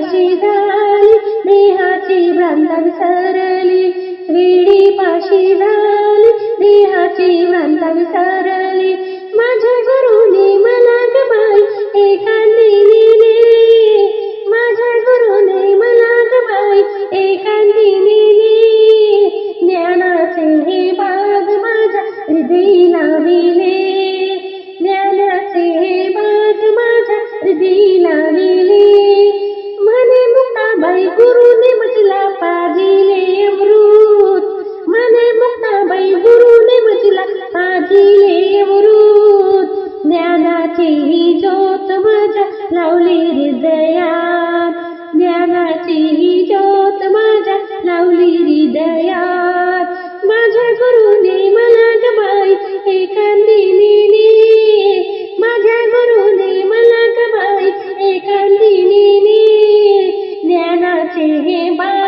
पाशी झाली देहाची भ्रांत विसरली विडी पाशी झाली देहाची भ्रांत विसरली माझ्या गुरुने मला ज्ञानाची ही ज्योत माझ्या लावली हृदयात ज्ञानाची ही ज्योत माझ्या लावली हृदयात माझ्या गुरुने मला गमाई एकांदिनीने माझ्या गुरुने मला गमाई एकांदिनीने ज्ञानाचे हे बाग